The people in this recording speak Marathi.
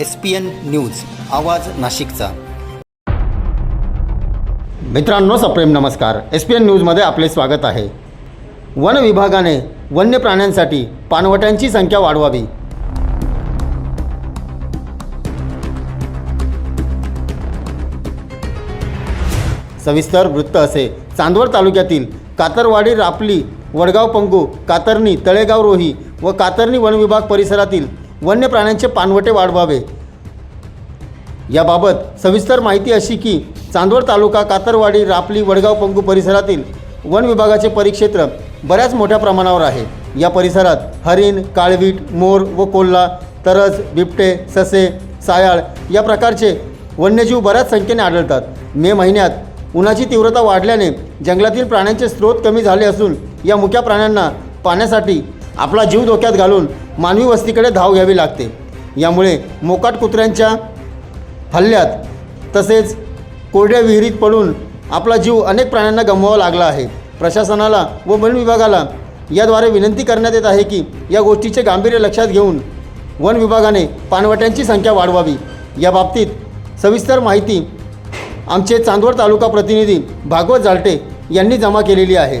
एस पी एन न्यूज आवाज नाशिकचा. मित्रांनो सप्रेम नमस्कार. एस पी एन न्यूजमध्ये आपले स्वागत आहे. वन विभागाने वन्य प्राण्यांसाठी पानवट्यांची संख्या वाढवावी. सविस्तर वृत्त असे. चांदवड तालुक्यातील कातरवाडी रापली वडगाव पंगू कातरणी तळेगाव रोही व कातरणी वन विभाग परिसरातील वन्य प्राण्यांचे पानवटे वाढवावे. याबाबत सविस्तर माहिती अशी की चांदवड तालुका कातरवाडी रापली वडगाव पंगू परिसरातील वन विभागाचे परिक्षेत्र बऱ्याच मोठ्या प्रमाणावर आहे. या परिसरात हरिण काळवीट मोर व कोल्हा तरस बिबटे ससे सायाळ या प्रकारचे वन्यजीव बऱ्याच संख्येने आढळतात. मे महिन्यात उन्हाची तीव्रता वाढल्याने जंगलातील प्राण्यांचे स्रोत कमी झाले असून या मुक्या प्राण्यांना पाण्यासाठी आपला जीव धोक्यात घालून मानवी वस्तीकडे धाव घ्यावी लागते. यामुळे मोकाट कुत्र्यांच्या हल्ल्यात तसेच कोरड्या विहिरीत पडून आपला जीव अनेक प्राण्यांना गमवावा लागला आहे. प्रशासनाला व वन विभागाला याद्वारे विनंती करण्यात येत आहे की या गोष्टीचे गांभीर्य लक्षात घेऊन वन विभागाने पानवट्यांची संख्या वाढवावी. या बाबतीत सविस्तर माहिती आमचे चांदवड तालुका प्रतिनिधी भागवत जालटे यांनी जमा केलेली आहे.